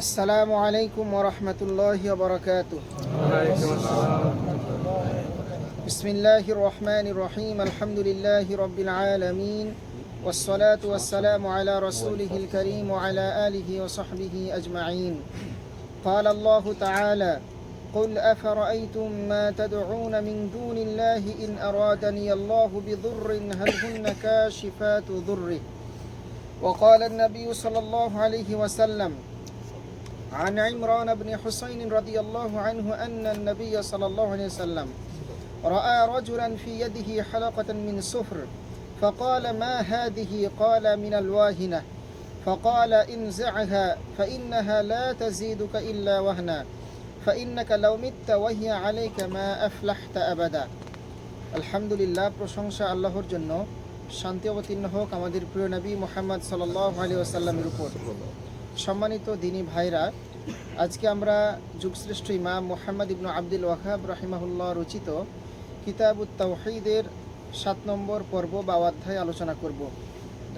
السلام عليكم ورحمة الله وبركاته. بسم الله الرحمن الرحيم. الحمد لله رب العالمين. والصلاة والسلام على رسوله الكريم وعلى آله وصحبه أجمعين. قال الله تعالى قل أفرأيتم ما تدعون من دون الله إن أرادني الله بضر هل هن كاشفات ضره؟ وقال النبي صلى الله عليه وسلم عن عمران بن حسين رضي الله عنه أن النبي صلى الله عليه وسلم رأى رجلا في يده حلقة من صفر فقال ما هذه قال من الواهنة فقال انزعها فإنها لا تزيدك إلا وهنا فإنك لو مت وهي عليك ما أفلحت أبدا الحمد لله প্রশংসা আল্লাহর জন্য শান্তি অবতীর্ণ হোক আমাদের প্রিয় নবী মোহাম্মদ সাল্লাহ আলী আসাল্লামের উপর সম্মানিত দিনী ভাইরা, আজকে আমরা যুগশ্রেষ্ঠ ইমাম মোহাম্মদ ইবনু আব্দুল ওয়াহাব রাহিমাহুল্লাহ রচিত কিতাবুত তাওহিদের সাত নম্বর পর্ব বা অধ্যায় আলোচনা করব।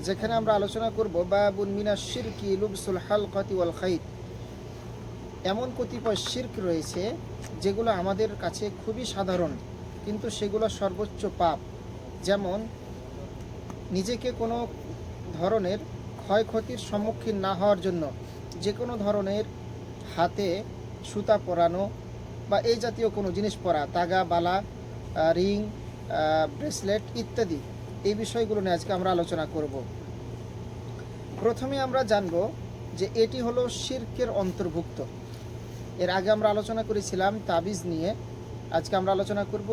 যেখানে আমরা আলোচনা করব বাবুন মিনা শিরকি লুবসুল হালকাতি ওয়াল খাইত এমন কতিপয় শির্ক রয়েছে যেগুলো আমাদের কাছে খুবই সাধারণ, কিন্তু সেগুলো সর্বোচ্চ পাপ। যেমন, নিজেকে কোনো ধরনের ক্ষয়ক্ষতির সম্মুখীন না হওয়ার জন্য যে কোনো ধরনের হাতে সুতা পরানো বা এই জাতীয় কোনো জিনিস পরা, তাগা, বালা রিং ব্রেসলেট ইত্যাদি, এই বিষয়গুলো নিয়ে আজকে আমরা আলোচনা করব। প্রথমে আমরা জানব যে এটি হলো শির্কের অন্তর্ভুক্ত। এর আগে আমরা আলোচনা করেছিলাম তাবিজ নিয়ে। আজকে আমরা আলোচনা করব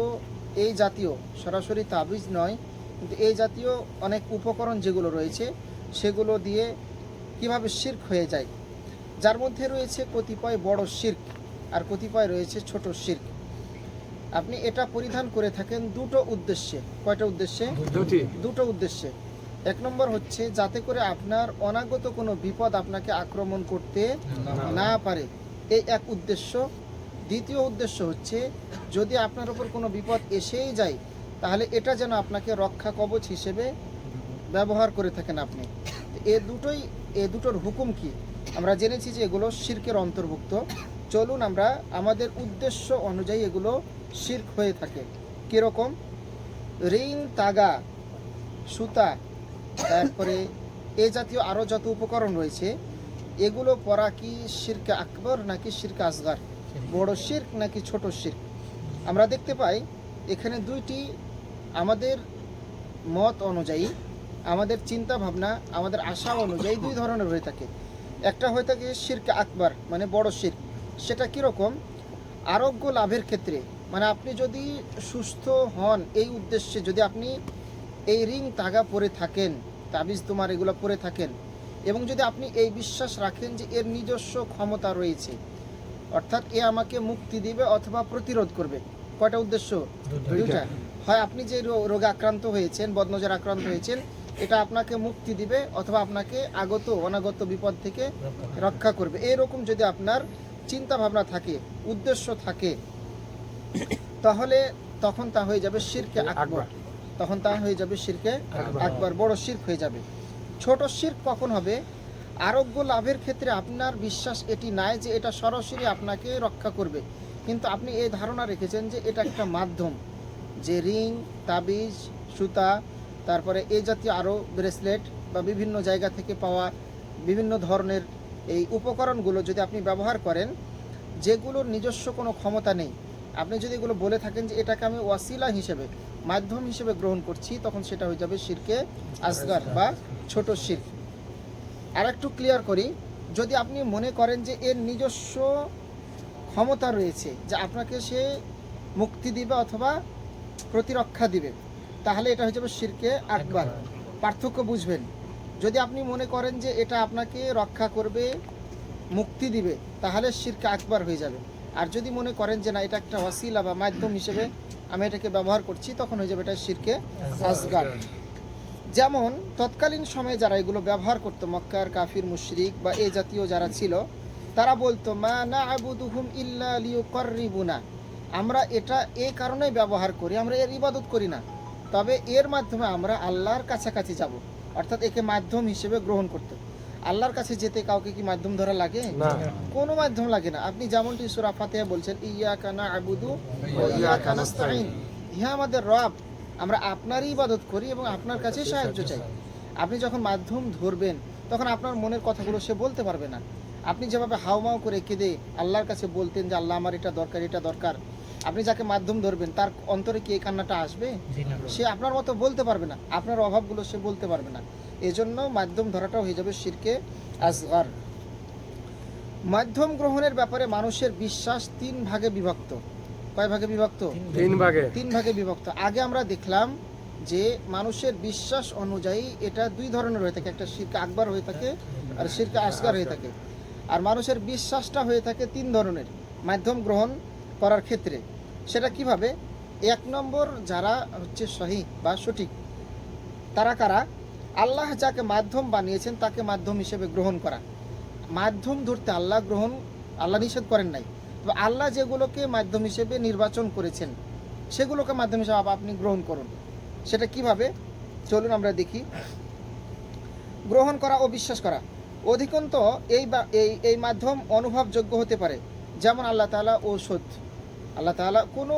এই জাতীয়, সরাসরি তাবিজ নয়, কিন্তু এই জাতীয় অনেক উপকরণ যেগুলো রয়েছে সেগুলো দিয়ে কীভাবে শির্ক হয়ে যায়। যার মধ্যে রয়েছে কতিপয় বড় শির্ক আর কতিপয় রয়েছে ছোট শির্ক। আপনি এটা পরিধান করে থাকেন দুটো উদ্দেশ্যে। কয়টা উদ্দেশ্যে? দুটো। উদ্দেশ্যে। এক নম্বর হচ্ছে যাতে করে আপনার অনাগত কোনো বিপদ আপনাকে আক্রমণ করতে না পারে। এই এক উদ্দেশ্য। দ্বিতীয় উদ্দেশ্য হচ্ছে যদি আপনার উপর কোনো বিপদ এসেই যায় তাহলে এটা যেন আপনাকে রক্ষা কবচ হিসেবে ব্যবহার করে থাকেন আপনি। এ দুটোই, এ দুটোর হুকুম কি? আমরা জেনেছি যে এগুলো শির্কের অন্তর্ভুক্ত। চলুন আমরা আমাদের উদ্দেশ্য অনুযায়ী এগুলো শির্ক হয়ে থাকে। কীরকম? রিং তাগা, সুতা, তারপরে এ জাতীয় আরও যত উপকরণ রয়েছে, এগুলো পরা কি শিরকে আকবর নাকি শিরকে আসগার? বড় শির্ক নাকি ছোট শির্ক? আমরা দেখতে পাই এখানে দুইটি আমাদের মত অনুযায়ী আমাদের চিন্তা ভাবনা আমাদের আশা অনুযায়ী দুই ধরনের হয়ে থাকে। একটা হয়ে থাকে শিরকে আকবর মানে বড় শির্ক সেটা কীরকম? আরোগ্য লাভের ক্ষেত্রে মানে আপনি যদি সুস্থ হন এই উদ্দেশ্যে যদি আপনি এই রিং তাগা পরে থাকেন তাবিজ তোমার এগুলো পরে থাকেন এবং যদি আপনি এই বিশ্বাস রাখেন যে এর নিজস্ব ক্ষমতা রয়েছে অর্থাৎ এ আমাকে মুক্তি দিবে অথবা প্রতিরোধ করবে। কয়টা উদ্দেশ্য? দুইটা। হয় আপনি যে রোগে আক্রান্ত হয়েছেন বদনজর আক্রান্ত হয়েছেন এটা আপনাকে মুক্তি দিবে অথবা আপনাকে আগত অনাগত বিপদ থেকে রক্ষা করবে। এরকম যদি আপনার চিন্তা ভাবনা থাকে উদ্দেশ্য থাকে তাহলে তখন তা হয়ে যাবে শিরকে আকবর। তখন তা হয়ে যাবে শিরকে আকবর। বড় শির্ক হয়ে যাবে। ছোট শির্ক কখন হবে? আরোগ্য লাভের ক্ষেত্রে আপনার বিশ্বাস এটি নাই যে এটা সরাসরি আপনাকে রক্ষা করবে। কিন্তু আপনি এই ধারণা রেখেছেন যে এটা একটা মাধ্যম। যে রিং তাবিজ সুতা তারপরে এই জাতীয় আরও ব্রেসলেট বা বিভিন্ন জায়গা থেকে পাওয়া বিভিন্ন ধরনের এই উপকরণগুলো যদি আপনি ব্যবহার করেন, যেগুলোর নিজস্ব কোনো ক্ষমতা নেই, আপনি যদি এগুলো বলে থাকেন যে এটাকে আমি ওয়াসিলা হিসেবে, মাধ্যম হিসেবে গ্রহণ করছি, তখন সেটা হয়ে যাবে শিরকে আসগার বা ছোট শির। আর একটু ক্লিয়ার করি, যদি আপনি মনে করেন যে এর নিজস্ব ক্ষমতা রয়েছে, যে আপনাকে সে মুক্তি দিবে অথবা প্রতিরক্ষা দিবে তাহলে এটা হয়ে যাবে শিরকে আকবার। পার্থক্য বুঝবেন। যদি আপনি মনে করেন যে এটা আপনাকে রক্ষা করবে মুক্তি দিবে তাহলে শিরকে আকবার হয়ে যাবে। আর যদি মনে করেন যে না এটা একটা ওয়াসিলা বা মাধ্যম হিসেবে আমি এটাকে ব্যবহার করছি তখন হয়ে যাবে এটা শিরকে আসগার। যেমন তৎকালীন সময়ে যারা এগুলো ব্যবহার করতো মক্কার কাফির মুশরিক বা এ জাতীয় যারা ছিল তারা বলতো মা না আবুদুহুম ইল্লা লিউকাররিবুনা। আমরা এটা এ কারণেই ব্যবহার করি আমরা এর ইবাদত করি না। তবে এর মাধ্যমে আমরা আল্লাহর কাছাকাছি যাব। অর্থাৎ একে মাধ্যম হিসেবে গ্রহণ করতে। আল্লাহর কাছে যেতে কাউকে কি মাধ্যম ধরা লাগে? কোনো মাধ্যম লাগে না। আপনি যেমনটি সূরা ফাতিহা বলছেন ইয়া কানা আবুদু ইয়া কানাস্তাইন ইহা আমাদের রব। আমরা আপনারই ইবাদত করি এবং আপনার কাছে সাহায্য চাই। আপনি যখন মাধ্যম ধরবেন তখন আপনার মনের কথাগুলো সে বলতে পারবে না। আপনি যেভাবে হাওমাও করে কেঁদে আল্লাহর কাছে বলতেন যে আল্লাহ আমার এটা দরকার এটা দরকার। আপনি যাকে মাধ্যম ধরবেন তার অন্তরে কি এই কান্নাটা আসবে? সে আপনার মতো বলতে পারবে না। আপনার অভাবগুলো সে বলতে পারবে না। এজন্য মাধ্যম ধরাটাও হয়ে যাবে শিরকে আসগার মাধ্যম গ্রহণের ব্যাপারে মানুষের বিশ্বাস তিন ভাগে বিভক্ত। কয় ভাগে বিভক্ত? তিন ভাগে। তিন ভাগে। বিভক্ত। আগে আমরা দেখলাম যে মানুষের বিশ্বাস অনুযায়ী এটা দুই ধরনের হয়ে থাকে। একটা শিরকে আকবার হয়ে থাকে আর শিরকে আসগার হয়ে থাকে। আর মানুষের বিশ্বাসটা হয়ে থাকে তিন ধরনের। মাধ্যম গ্রহণ করার ক্ষেত্রে, সেটা কীভাবে? এক নম্বর, যারা হচ্ছে সহি বা সঠিক, তারা কারা? আল্লাহ যাকে মাধ্যম বানিয়েছেন, তাকে মাধ্যম হিসেবে গ্রহণ করা। মাধ্যম ধরতে আল্লাহ গ্রহণ, আল্লাহ নিষেধ করেন নাই। তো আল্লাহ যেগুলোকে মাধ্যম হিসেবে নির্বাচন করেছেন, সেগুলোকে মাধ্যম হিসেবে আপনি গ্রহণ করুন। সেটা কীভাবে? চলুন আমরা দেখি। গ্রহণ করা ও বিশ্বাস করা। অধিকন্ত এই বা, এই এই মাধ্যম অনুভবযোগ্য হতে পারে, যেমন আল্লাহ তাআলা ঔষধ। আল্লাহ তাআলা কোনো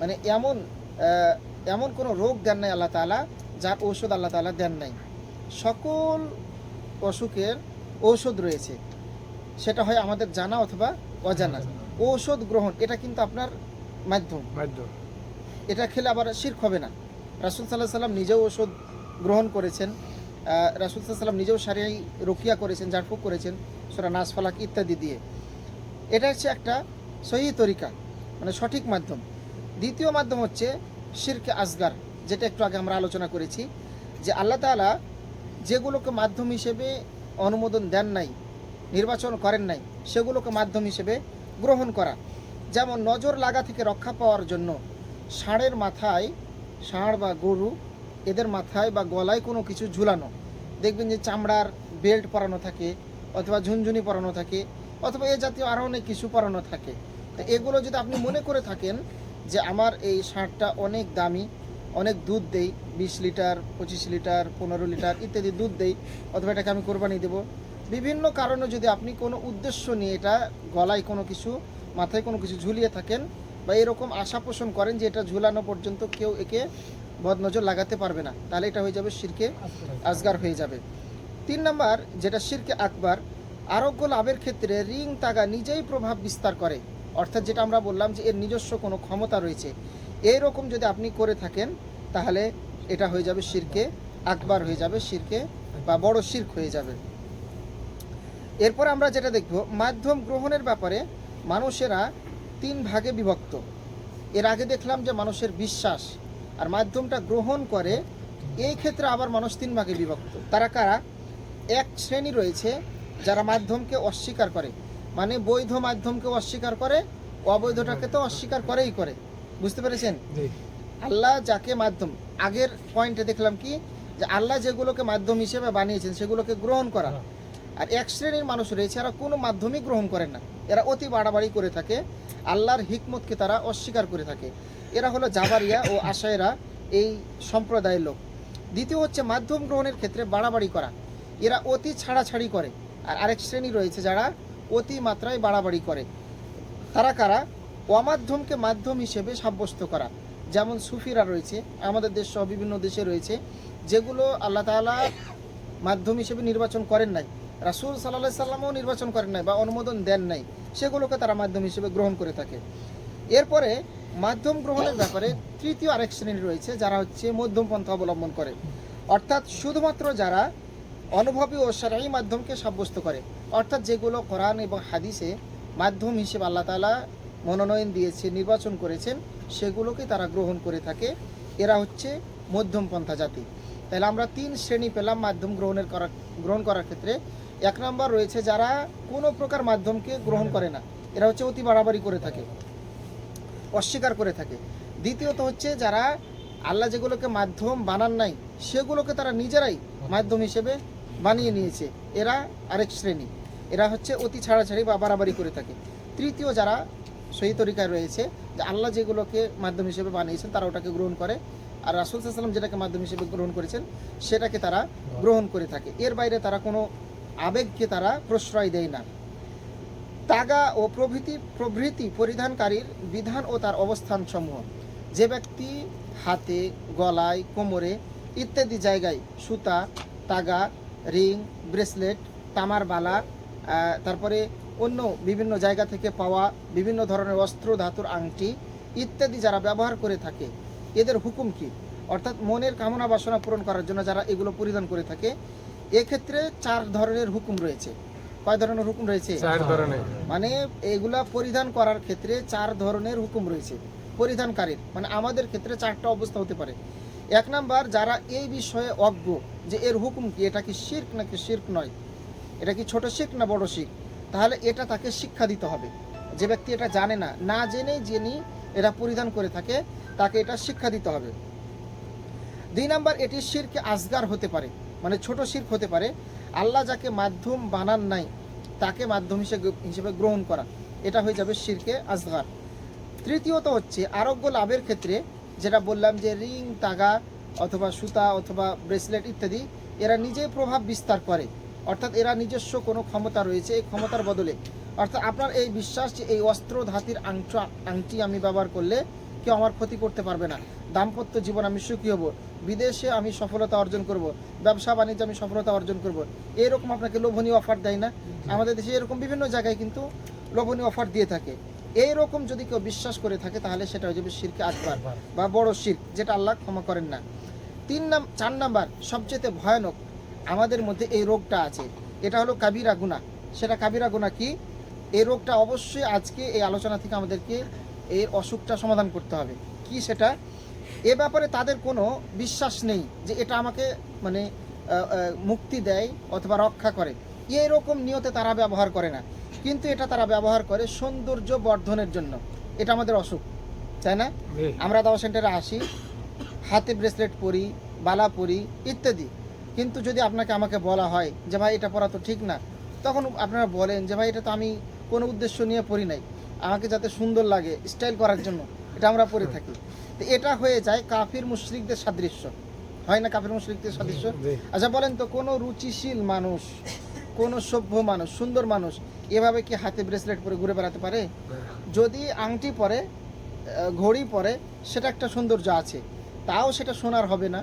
মানে এমন এমন কোনো রোগ দেন নাই আল্লাহ তাআলা যার ঔষধ আল্লাহ তাআলা দেন নাই। সকল অসুখের ঔষধ রয়েছে। সেটা হয় আমাদের জানা অথবা অজানা। ঔষধ গ্রহণ এটা কিন্তু আপনার মাধ্যম। মাধ্যম। এটা খেলে আবার শির্ক হবে না। রাসুল সাল্লাহ সাল্লাম নিজেও ওষুধ গ্রহণ করেছেন। রাসুল সাল্লাম নিজেও সারিয়াই রকিয়া করেছেন ঝাড়ফুঁক করেছেন সোরা নাস ফালাক ইত্যাদি দিয়ে। এটা হচ্ছে একটা সহি তরিকা। মানে সঠিক মাধ্যম। দ্বিতীয় মাধ্যম হচ্ছে শিরকে আসগার, যেটা একটু আগে আমরা আলোচনা করেছি, যে আল্লাহ তাআলা যেগুলোকে মাধ্যম হিসেবে অনুমোদন দেন নাই, নির্বাচন করেন নাই, সেগুলোকে মাধ্যম হিসেবে গ্রহণ করা। যেমন নজর লাগা থেকে রক্ষা পাওয়ার জন্য ষাঁড়ের মাথায় ষাঁড় বা গরু, এদের মাথায় বা গলায় কোনো কিছু ঝুলানো। দেখবেন যে চামড়ার বেল্ট পরানো থাকে, অথবা ঝুনঝুনি পরানো থাকে, অথবা এ জাতীয় আরও অনেক কিছু পরানো থাকে। এগুলো যদি আপনি মনে করে থাকেন যে আমার এই ষাঁড়টা অনেক দামি, অনেক দুধ দেই, বিশ লিটার, পঁচিশ লিটার, পনেরো লিটার ইত্যাদি দুধ দেই, অথবা এটাকে আমি কোরবানি দেব। বিভিন্ন কারণে যদি আপনি কোনো উদ্দেশ্য নিয়ে এটা গলায় কোনো কিছু, মাথায় কোনো কিছু ঝুলিয়ে থাকেন বা এরকম আশা পোষণ করেন যে এটা ঝুলানো পর্যন্ত কেউ একে বদনজর লাগাতে পারবে না, তাহলে এটা হয়ে যাবে শিরকে আজগার হয়ে যাবে। তিন নাম্বার, যেটা শিরকে আকবার, আরোগ্য লাভের ক্ষেত্রে রিং তাগা নিজেই প্রভাব বিস্তার করে। অর্থাৎ যেটা আমরা বললাম যে এর নিজস্ব কোনো ক্ষমতা রয়েছে। এই রকম যদি আপনি করে থাকেন, তাহলে এটা হয়ে যাবে শিরকে, আকবার হয়ে যাবে শিরকে বা বড় শির্ক হয়ে যাবে। এরপর আমরা যেটা দেখব, মাধ্যম গ্রহণের ব্যাপারে মানুষেরা তিন ভাগে বিভক্ত। এর আগে দেখলাম যে মানুষের বিশ্বাস আর মাধ্যমটা গ্রহণ করে, এই ক্ষেত্রে আবার মানুষ তিন ভাগে বিভক্ত। তারা কারা? এক শ্রেণি রয়েছে যারা মাধ্যমকে অস্বীকার করে। মানে বৈধ মাধ্যমকে অস্বীকার করে অবৈধটাকে তো অস্বীকার করেই করে। বুঝতে পেরেছেন? আল্লাহ যাকে মাধ্যম আগের পয়েন্টে দেখলাম কি যে আল্লাহ যেগুলোকে মাধ্যম হিসেবে বানিয়েছেন সেগুলোকে গ্রহণ করা। আর এক শ্রেণির মানুষ রয়েছে এরা কোনো মাধ্যমই গ্রহণ করেন না। এরা অতি বাড়াবাড়ি করে থাকে আল্লাহর হিকমতকে তারা অস্বীকার করে থাকে। এরা হলো জাবারিয়া ও আশায়রা এই সম্প্রদায়ের লোক। দ্বিতীয় হচ্ছে মাধ্যম গ্রহণের ক্ষেত্রে বাড়াবাড়ি করা। এরা অতি ছাড়াছাড়ি করে। আর আরেক শ্রেণি রয়েছে যারা অতি মাত্রায় বাড়াবাড়ি করে। তারা কারা? অমাধ্যমকে মাধ্যম হিসেবে সাব্যস্ত করা। যেমন সুফিরা রয়েছে, আমাদের দেশ সহ বিভিন্ন দেশে রয়েছে, যেগুলো আল্লাহ তাআলা মাধ্যম হিসেবে নির্বাচন করেন নাই। রাসুল সাল্লাহ সাল্লামও নির্বাচন করেন নাই বা অনুমোদন দেন নাই। সেগুলোকে তারা মাধ্যম হিসেবে গ্রহণ করে থাকে। এরপরে মাধ্যম গ্রহণের ব্যাপারে তৃতীয় আরেক শ্রেণি রয়েছে, যারা হচ্ছে মধ্যম পন্থা অবলম্বন করে। অর্থাৎ শুধুমাত্র যারা অনুভবী ও সারাই মাধ্যমকে সাব্যস্ত করে। অর্থাৎ যেগুলো কোরআন এবং হাদিসে মাধ্যম হিসেবে আল্লাহ তাআলা মনোনয়ন দিয়েছে নির্বাচন করেছেন, সেগুলোকে তারা গ্রহণ করে থাকে। এরা হচ্ছে মধ্যম পন্থা জাতি। তাহলে আমরা তিন শ্রেণি পেলাম মাধ্যম গ্রহণের করা গ্রহণ করার ক্ষেত্রে। এক নম্বর রয়েছে যারা কোনো প্রকার মাধ্যমকে গ্রহণ করে না। এরা হচ্ছে অতি বাড়াবাড়ি করে থাকে, অস্বীকার করে থাকে। দ্বিতীয়ত হচ্ছে যারা আল্লাহ যেগুলোকে মাধ্যম বানান নাই, সেগুলোকে তারা নিজেরাই মাধ্যম হিসেবে বানিয়ে নিয়েছে। এরা আরেক শ্রেণি। এরা হচ্ছে অতি ছাড়াছাড়ি বা বাড়াবাড়ি করে থাকে। তৃতীয় যারা সহি তরিকায় রয়েছে, যে আল্লাহ যেগুলোকে মাধ্যম হিসেবে বানিয়েছেন, তারা ওটাকে গ্রহণ করে। আর রাসুল সাল্লাম যেটাকে মাধ্যম হিসেবে গ্রহণ করেছেন, সেটাকে তারা গ্রহণ করে থাকে। এর বাইরে তারা কোনো আবেগকে তারা প্রশ্রয় দেয় না। তাগা ও প্রভৃতি প্রভৃতি পরিধানকারীর বিধান ও তার অবস্থান সমূহ যে ব্যক্তি হাতে, গলায়, কোমরে ইত্যাদি জায়গায় সুতা, তাগা রিং ব্রেসলেট তামার বালা তারপরে অন্য বিভিন্ন জায়গা থেকে পাওয়া বিভিন্ন ধরনের অস্ত্র ধাতুর আংটি ইত্যাদি যারা ব্যবহার করে থাকে এদের হুকুম কি? অর্থাৎ মনের কামনা বাসনা পূরণ করার জন্য যারা এগুলো পরিধান করে থাকে এক্ষেত্রে চার ধরনের হুকুম রয়েছে। কয় ধরনের হুকুম রয়েছে? মানে এগুলা পরিধান করার ক্ষেত্রে চার ধরনের হুকুম রয়েছে। পরিধানকারীর মানে আমাদের ক্ষেত্রে চারটা অবস্থা হতে পারে। এক নাম্বার, যারা এই বিষয়ে অজ্ঞ যে এর হুকুম কি, এটা কি শির্ক নাকি শির্ক নয়? এটা কি ছোট শিখ না বড় শিখ তাহলে এটা তাকে শিক্ষা দিতে হবে। যে ব্যক্তি এটা জানে না না জেনে যিনি এটা পরিধান করে থাকে, তাকে এটা শিক্ষা দিতে হবে। দুই নাম্বার, এটি শিরকে আসগার হতে পারে মানে ছোট শির্ক হতে পারে। আল্লাহ যাকে মাধ্যম বানান নাই, তাকে মাধ্যম হিসেবে হিসেবে গ্রহণ করা, এটা হয়ে যাবে শিরকে আসগার তৃতীয়ত হচ্ছে, আরোগ্য লাভের ক্ষেত্রে যেটা বললাম যে রিং, তাগা অথবা সুতা অথবা ব্রেসলেট ইত্যাদি, এরা নিজেই প্রভাব বিস্তার করে। অর্থাৎ এরা নিজস্ব কোনো ক্ষমতা রয়েছে এই ক্ষমতার বদলে। অর্থাৎ আপনার এই বিশ্বাস যে এই অস্ত্র ধাতির আংট, আংটি আমি ব্যবহার করলে কেউ আমার ক্ষতি করতে পারবে না। দাম্পত্য জীবন আমি সুখী হব। বিদেশে আমি সফলতা অর্জন করব। ব্যবসা, বাণিজ্যে আমি সফলতা অর্জন করব। এরকম আপনাকে লোভনীয় অফার দেয় না। আমাদের দেশে এরকম বিভিন্ন জায়গায় কিন্তু লোভনীয় অফার দিয়ে থাকে। এইরকম যদি কেউ বিশ্বাস করে থাকে, তাহলে সেটা হয়ে যাবে শিরকে আকবার বা বড় শির যেটা আল্লাহ ক্ষমা করেন না। তিন নাম, চার নাম্বার, সবচেয়ে ভয়ানক আমাদের মধ্যে এই রোগটা আছে। এটা হলো কাবিরা গুণা সেটা কাবিরা গুণা কি? এই রোগটা অবশ্যই আজকে এই আলোচনা থেকে আমাদেরকে এর অসুখটা সমাধান করতে হবে। কি সেটা? এ ব্যাপারে তাদের কোনো বিশ্বাস নেই যে এটা আমাকে মানে মুক্তি দেয় অথবা রক্ষা করে। এরকম নিয়তে তারা ব্যবহার করে না। কিন্তু এটা তারা ব্যবহার করে সৌন্দর্য বর্ধনের জন্য। এটা আমাদের অসুখ তাই না? আমরা দাওয়া সেন্টারে আসি হাতে ব্রেসলেট পরি বালা পরি ইত্যাদি। কিন্তু যদি আপনাকে আমাকে বলা হয় যে ভাই এটা পরা তো ঠিক না তখন আপনারা বলেন যে ভাই এটা তো আমি কোনো উদ্দেশ্য নিয়ে পড়ি নাই। আমাকে যাতে সুন্দর লাগে স্টাইল করার জন্য এটা আমরা পরে থাকি। তো এটা হয়ে যায় কাফির মুশরিকদের সাদৃশ্য। হয় না কাফির মুশরিকদের সাদৃশ্য? আচ্ছা বলেন তো কোনো রুচিশীল মানুষ কোনো সভ্য মানুষ সুন্দর মানুষ এভাবে কি হাতে ব্রেসলেট পরে ঘুরে বেড়াতে পারে? যদি আংটি পরে ঘড়ি পরে সেটা একটা সৌন্দর্য আছে। তাও সেটা সোনার হবে না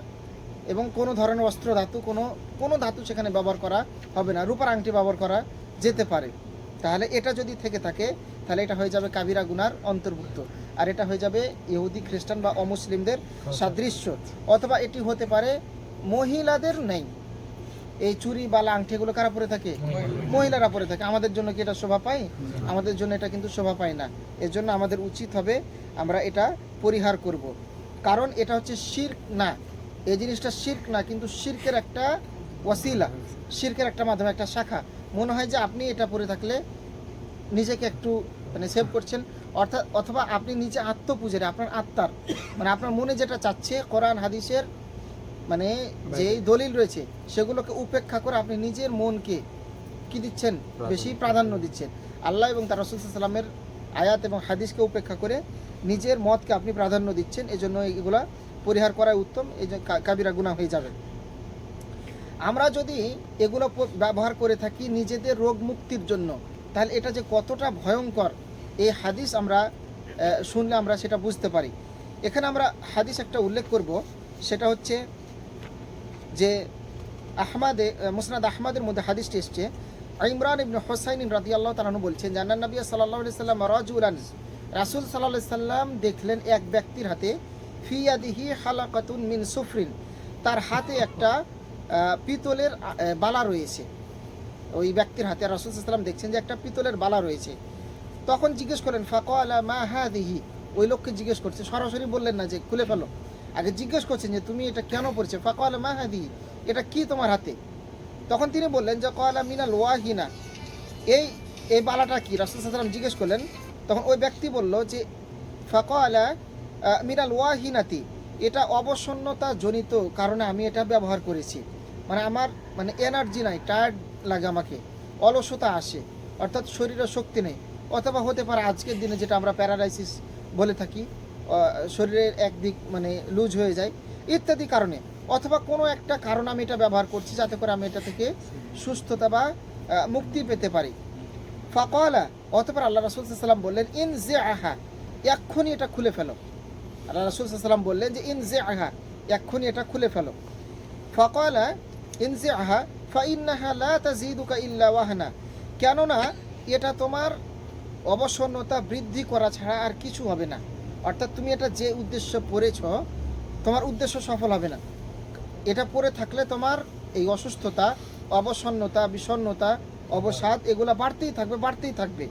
এবং কোনো ধরনের অস্ত্র ধাতু কোনো কোনো ধাতু সেখানে ব্যবহার করা হবে না। রূপার আংটি ব্যবহার করা যেতে পারে। তাহলে এটা যদি থেকে থাকে তাহলে এটা হয়ে যাবে কাবিরা গুনার অন্তর্ভুক্ত। আর এটা হয়ে যাবে ইহুদি খ্রিস্টান বা অমুসলিমদের সাদৃশ্য। অথবা এটি হতে পারে মহিলাদের নেই। এই চুরি, বালা আংটিগুলো কারা পরে থাকে? মহিলারা পরে থাকে। আমাদের জন্য কি এটা শোভা পায়? আমাদের জন্য এটা কিন্তু শোভা পায় না। এর জন্য আমাদের উচিত হবে আমরা এটা পরিহার করব। কারণ এটা হচ্ছে শির্ক না। এই জিনিসটা শির্ক না, কিন্তু শির্কের একটা ওয়াসিলা, শির্কের একটা মাধ্যমে, একটা শাখা। মনে হয় যে আপনি এটা পরে থাকলে নিজেকে একটু মানে সেভ করছেন। অর্থাৎ অথবা আপনি নিজে আত্মপূজারে, আপনার আত্মার। মানে আপনার মনে যেটা চাচ্ছে, কোরআন, হাদিসের মানে যেই দলিল রয়েছে সেগুলোকে উপেক্ষা করে আপনি নিজের মনকে কি দিচ্ছেন? বেশি প্রাধান্য দিচ্ছেন। আল্লাহ এবং তার রসুল সাল্লামের আয়াত এবং হাদিসকে উপেক্ষা করে নিজের মতকে আপনি প্রাধান্য দিচ্ছেন। এই জন্য এগুলা পরিহার করাই উত্তম। এই যে কাবিরা গুণা হয়ে যাবে। আমরা যদি এগুলো ব্যবহার করে থাকি নিজেদের রোগ মুক্তির জন্য তাহলে এটা যে কতটা ভয়ঙ্কর এই হাদিস আমরা শুনলে আমরা সেটা বুঝতে পারি। এখানে আমরা হাদিস একটা উল্লেখ করব। সেটা হচ্ছে যে আহমাদে মুসনাদ আহমাদের মধ্যে হাদিসটি এসছে। ইমরান ইবনে হোসাইন রাদি আল্লাহ তালানু বলছেন জান্নান নবী সাল্লাহ সাল্লাম রাজুলান, রাসুল সাল্লাহ সাল্লাম দেখলেন এক ব্যক্তির হাতে ফিয়াদিহি হালাকাতুন মিন সুফরিন, তার হাতে একটা পিতলের বালা রয়েছে। ওই ব্যক্তির হাতে রাসুল সাল্লাম দেখছেন যে একটা পিতলের বালা রয়েছে। তখন জিজ্ঞেস করেন ফাঁকা আলা মা হা দিহি ওই লোককে জিজ্ঞেস করছে, সরাসরি বললেন না যে, খুলে ফেলো। আগে জিজ্ঞেস করছেন যে তুমি এটা কেন পড়ছে? ফাঁকা আলা মা এটা কি তোমার হাতে? তখন তিনি বললেন যে কয়লা মিনাল ওয়াহিনা। এই এই বালাটা কি? রাসুল সাল্লাম জিজ্ঞেস করলেন, তখন ওই ব্যক্তি বলল যে ফাঁকা মিনাল ওয়াহিনাতি, এটা অবসন্নতা জনিত কারণে আমি এটা ব্যবহার করেছি। মানে আমার মানে এনার্জি নাই টায়ার্ড লাগে আমাকে, অলসতা আসে, অর্থাৎ শরীরে শক্তি নেই। অথবা হতে পারে আজকের দিনে যেটা আমরা প্যারালাইসিস বলে থাকি শরীরের একদিক মানে লুজ হয়ে যায় ইত্যাদি কারণে। অথবা কোনো একটা কারণ আমি এটা ব্যবহার করছি যাতে করে আমি এটা থেকে সুস্থতা বা মুক্তি পেতে পারি। ফাকলা অথবা আল্লাহ রসুল সাল্লাম বললেন, ইন জে আহা এক্ষুনি এটা খুলে ফেলো। আল্লাহ রসুল সাল্লাম বললেন যে, ইন জে আহা এক্ষুনি এটা খুলে ফেলো। ফকলা, ইন জে আহা ফাইন্নাহা লা কেননা এটা তোমার অবসন্নতা বৃদ্ধি করা ছাড়া আর কিছু হবে না। অর্থাৎ তুমি এটা যে উদ্দেশ্য পড়েছ, তোমার উদ্দেশ্য সফল হবে না। এটা পড়ে থাকলে তোমার এই অসুস্থতা, অবসন্নতা বিষণ্ণতা অবসাদ এগুলো বাড়তেই থাকবে বাড়তেই থাকবে।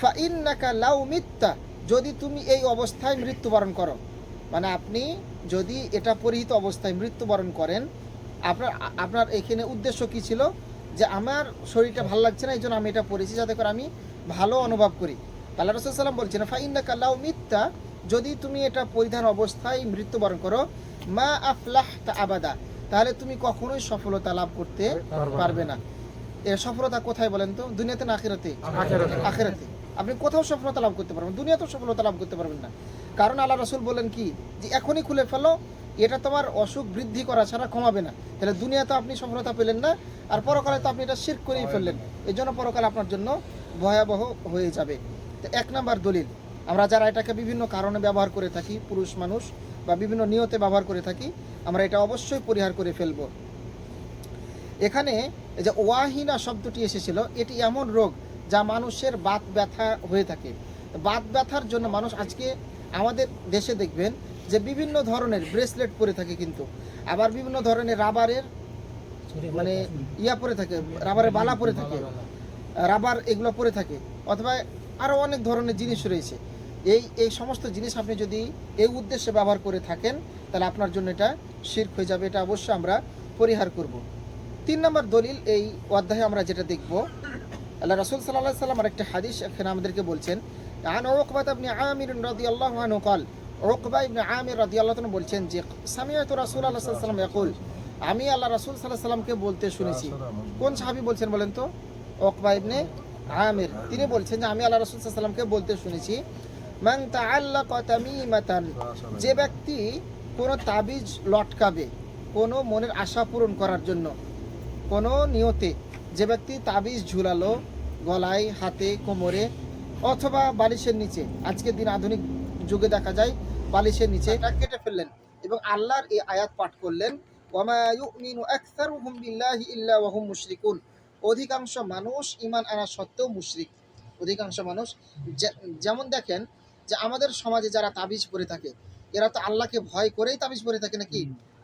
ফাইন্নাকা লাউ মিথ্যা যদি তুমি এই অবস্থায় মৃত্যুবরণ করো। মানে আপনি যদি এটা পরিহিত অবস্থায় মৃত্যুবরণ করেন, আপনার আপনার এখানে উদ্দেশ্য কি ছিল? যে আমার শরীরটা ভালো লাগছে না এই জন্য আমি এটা পড়েছি, যাতে করে আমি ভালো অনুভব করি। আল্লাহ রসুল সাল্লাম বলছেন ফাইন্নাকা লাউ মিথ্যা যদি তুমি এটা পরিধান অবস্থায় মৃত্যুবরণ করো মা আফলাহ আবাদা তাহলে তুমি কখনোই সফলতা লাভ করতে পারবে না। এর সফলতা কোথায় বলেন তো? দুনিয়াতে না আখেরাতে? আখেরাতে। আখেরাতে। আপনি কোথাও সফলতা লাভ করতে পারবেন দুনিয়াতেও সফলতা লাভ করতে পারবেন না। কারণ আল্লাহ রসুল বলেন কি? যে এখনই খুলে ফেলো এটা তোমার অসুখ বৃদ্ধি করা ছাড়া কমাবে না। তাহলে দুনিয়াতে আপনি সফলতা পেলেন না আর পরকালে তো আপনি এটা শির করেই ফেললেন। এই জন্য পরকালে আপনার জন্য ভয়াবহ হয়ে যাবে। তো এক নাম্বার দলিল, আমরা যারা এটাকে বিভিন্ন কারণে ব্যবহার করে থাকি, পুরুষ মানুষ বা বিভিন্ন নিয়তে ব্যবহার করে থাকি, আমরা এটা অবশ্যই পরিহার করে ফেলব। এখানে যে ওয়াহিনা শব্দটি এসেছিল, এটি এমন রোগ যা মানুষের বাত ব্যথা হয়ে থাকে। বাত ব্যথার জন্য মানুষ আজকে আমাদের দেশে দেখবেন যে বিভিন্ন ধরনের ব্রেসলেট পরে থাকে কিন্তু। আবার বিভিন্ন ধরনের রাবারের মানে ইয়া পরে থাকে, রাবারের বালা পরে থাকে। রাবার এগুলো পরে থাকে। অথবা আরও অনেক ধরনের জিনিস রয়েছে। এই এই সমস্ত জিনিস আপনি যদি এই উদ্দেশ্যে ব্যবহার করে থাকেন তাহলে আপনার জন্য এটা শির্ক হয়ে যাবে এটা অবশ্যই আমরা পরিহার করব। তিন নম্বর দলিল এই অধ্যায়ে আমরা যেটা দেখব আল্লাহ রসুল সাল্লাহ সাল্লাম আর একটা হাদিস এখানে আমাদেরকে বলছেন আন ওকবাত আপনি আমির রদি আল্লাহ কল ওকবা ইবনে আমির রদি আল্লাহ বলছেন যে সামিয়াত রাসুল আল্লাহ সাল্লাম একুল আমি আল্লাহ রাসুল সাল্লাহ সাল্লামকে বলতে শুনেছি। কোন সাহাবি বলছেন বলেন তো? ওকবা ইবনে আমির। তিনি বলছেন যে আমি আল্লাহ রাসূল সাল্লামকে বলতে শুনেছি মান যে ব্যক্তি কোনো তাবিজ লটকাবে কোনো মনের আশা পূরণ করার জন্য কোনো নিয়তে যে ব্যক্তি তাবিজ ঝুলালো গলায় হাতে কোমরে অথবা বালিশের নিচে আজকের দিন আধুনিক যুগে দেখা যায় বালিশের নিচে এটা কেটে ফেললেন। এবং আল্লাহর এই আয়াত পাঠ করলেন ওয়ামা ইউমিনু আকসারুহুম বিল্লাহি ইল্লা ওয়া হুম মুশরিকুন অধিকাংশ মানুষ ইমান আনা সত্ত্বেও মুশরিক। অধিকাংশ মানুষ যেমন দেখেন যে আমাদের সমাজে যারা তাবিজ পরে থাকে এরা তো আল্লাহকে ভয় করেই তাবিজ পরে থাকে নাকি?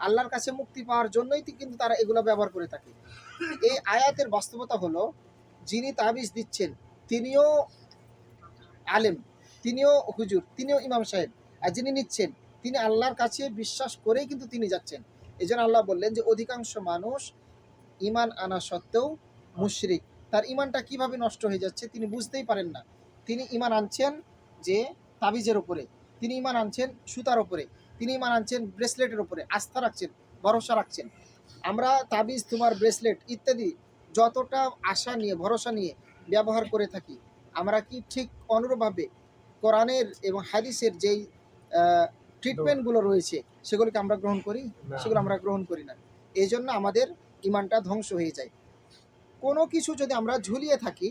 আল্লাহর কাছে মুক্তি পাওয়ার জন্যই তো কিন্তু তারা এগুলো ব্যবহার করে থাকে। এই আয়াতের বাস্তবতা হলো যিনি তাবিজ দিচ্ছেন তিনিও আলেম তিনিও হুজুর তিনিও ইমাম সাহেব আর যিনি নিচ্ছেন তিনি আল্লাহর কাছে বিশ্বাস করেই কিন্তু তিনি যাচ্ছেন। এই জন্য আল্লাহ বললেন যে অধিকাংশ মানুষ ইমান আনা সত্ত্বেও মুশরিক তার ইমানটা কীভাবে নষ্ট হয়ে যাচ্ছে তিনি বুঝতেই পারেন না। তিনি ইমান আনছেন যে তাবিজের উপরে তিনি ইমান আনছেন সুতার উপরে তিনি ইমান আনছেন ব্রেসলেটের উপরে আস্থা রাখছেন ভরসা রাখছেন। আমরা তাবিজ তোমার ব্রেসলেট ইত্যাদি যতটা আশা নিয়ে ভরসা নিয়ে ব্যবহার করে থাকি আমরা কি ঠিক অনুরূপভাবে কোরআনের এবং হাদিসের যেই ট্রিটমেন্টগুলো রয়েছে সেগুলোকে আমরা গ্রহণ করি? সেগুলো আমরা গ্রহণ করি না। এই জন্য আমাদের ইমানটা ধ্বংস হয়ে যায়। কোনো কিছু যদি আমরা ঝুলিয়ে থাকি,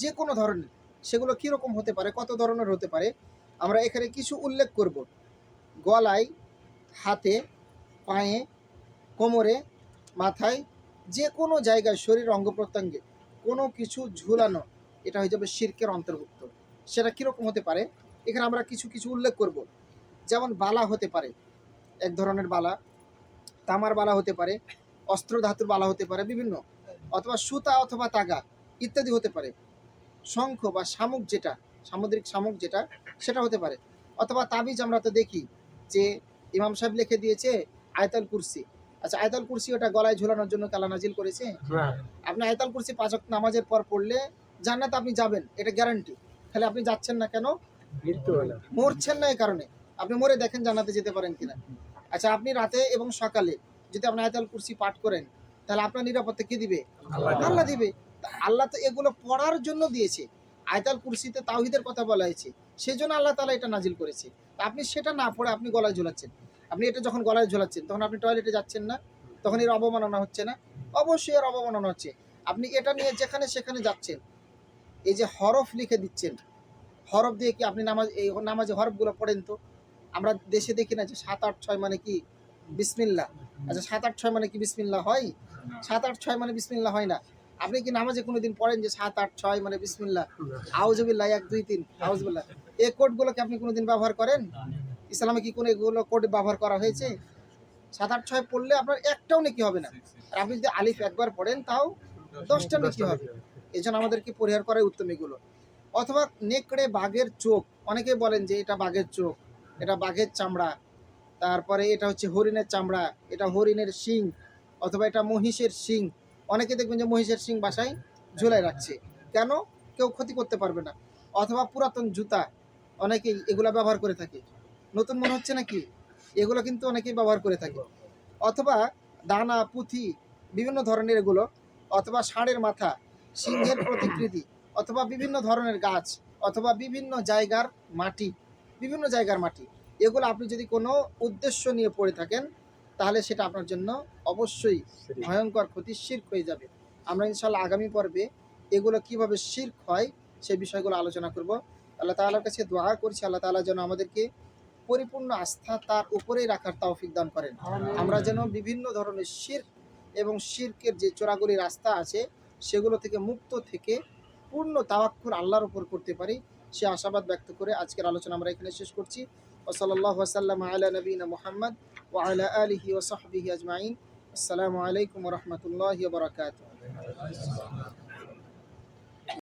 যে কোনো ধরনের, সেগুলো কীরকম হতে পারে, কত ধরনের হতে পারে, আমরা এখানে কিছু উল্লেখ করব। গলায়, হাতে, পায়ে, কোমরে, মাথায়, যে কোনো জায়গায় শরীর অঙ্গ প্রত্যঙ্গে কোনো কিছু ঝুলানো, এটা হয়ে যাবে শির্কের অন্তর্ভুক্ত। সেটা কীরকম হতে পারে? এখানে আমরা কিছু কিছু উল্লেখ করব। যেমন বালা হতে পারে, এক ধরনের বালা, তামার বালা হতে পারে অস্ত্র ধাতুর বালা হতে পারে, বিভিন্ন অথবা সুতা অথবা তাগা ইত্যাদি হতে পারে। শঙ্খ বা শামুক যেটা সামুদ্রিক শামুক যেটা সেটা হতে পারে। অথবা তাবিজ আমরা তো দেখি যে ইমাম সাহেব লিখে দিয়েছে আয়তাল কুরসি। আচ্ছা আয়তাল কুরসি ওটা গলায় ঝুলানোর জন্য কালা নাজিল করেছে? আপনি আয়তাল কুরসি পাঁচ নামাজের পর পড়লে জান্নাতে আপনি যাবেন এটা গ্যারান্টি তাহলে আপনি যাচ্ছেন না কেন? মরছেন না এই কারণে। আপনি মরে দেখেন জান্নাতে যেতে পারেন কিনা। আচ্ছা আপনি রাতে এবং সকালে যদি আপনি আয়তাল কুরসি পাঠ করেন তাহলে আপনার নিরাপত্তা কে দিবে? আল্লাহ আল্লাহ দিবে। আল্লাহ তো এগুলো পড়ার জন্য দিয়েছে। আয়তাল কুরসিতে তাওহিদের কথা বলা হয়েছে। সেই জন্য আল্লাহ তালা এটা নাজিল করেছে। তা আপনি সেটা না পড়ে আপনি গলায় ঝোলাচ্ছেন। আপনি এটা যখন গলায় ঝোলাচ্ছেন তখন আপনি টয়লেটে যাচ্ছেন না। তখন এর অবমাননা হচ্ছে না। অবশ্যই এর অবমাননা হচ্ছে। আপনি এটা নিয়ে যেখানে সেখানে যাচ্ছেন এই যে হরফ লিখে দিচ্ছেন হরফ দিয়ে কি আপনি নামাজ এই নামাজে হরফগুলো পড়েন তো? আমরা দেশে দেখি না যে সাত আট ছয় মানে কি? বিসমিল্লা আচ্ছা সাত আট ছয় মানে কি বিসমিল্লা হয়? সাত আট ছয় মানে বিসমিল্লা হয় না। আপনি কি নামাজে কোনোদিন পড়েন যে সাত আট ছয় মানে বিসমিল্লা আউজবিল্লাহ এক, দুই, তিন আউজবিল্লাহ এই কোডগুলোকে আপনি কোনোদিন ব্যবহার করেন? ইসলামে কি কোনো এগুলো কোড ব্যবহার করা হয়েছে? সাত আট ছয় পড়লে আপনার একটাও নাকি হবে না। আর আপনি যদি আলিফ একবার পড়েন, তাও দশটা নাকি হবে। এই জন্য আমাদেরকে পরিহার করাই উত্তম এগুলো। অথবা নেকড়ে বাঘের চোখ। অনেকে বলেন যে এটা বাঘের চোখ, এটা বাঘের চামড়া। তারপরে এটা হচ্ছে হরিণের চামড়া, এটা হরিণের শিং অথবা এটা মহিষের শিং। অনেকে দেখবেন যে মহিষের শিং বাসায় ঝুলাই রাখছে। কেন? কেউ ক্ষতি করতে পারবে না। অথবা পুরাতন জুতা অনেকেই এগুলা ব্যবহার করে থাকে। নতুন মনে হচ্ছে নাকি? এগুলো কিন্তু অনেকেই ব্যবহার করে থাকে। অথবা দানা, পুঁথি, বিভিন্ন ধরনের এগুলো, অথবা ষাঁড়ের মাথা, সিংহের প্রতিকৃতি, অথবা বিভিন্ন ধরনের গাছ, অথবা বিভিন্ন জায়গার মাটি, বিভিন্ন জায়গার মাটি। এগুলো আপনি যদি কোনো উদ্দেশ্য নিয়ে পড়ে থাকেন তাহলে সেটা আপনার জন্য অবশ্যই ভয়ঙ্কর ক্ষতি শির্ক হয়ে যাবে। আমরা ইনশাল্লাহ আগামী পর্বে এগুলো কীভাবে শির্ক হয় সেই বিষয়গুলো আলোচনা করব। আল্লাহ তাআলার কাছে দোয়া করছি আল্লাহ তাআলা যেন আমাদেরকে পরিপূর্ণ আস্থা তার উপরেই রাখার তৌফিক দান করেন। আমরা যেন বিভিন্ন ধরনের শির্ক এবং শির্কের যে চোরাগুলি রাস্তা আছে সেগুলো থেকে মুক্ত থেকে পূর্ণ তাওয়াক্কুর আল্লাহর উপর করতে পারি সে আশাবাদ ব্যক্ত করে আজকের আলোচনা আমরা এখানে শেষ করছি। وصلى الله وسلم على نبينا محمد وعلى آله وصحبه أجمعين. السلام عليكم ورحمة الله وبركاته.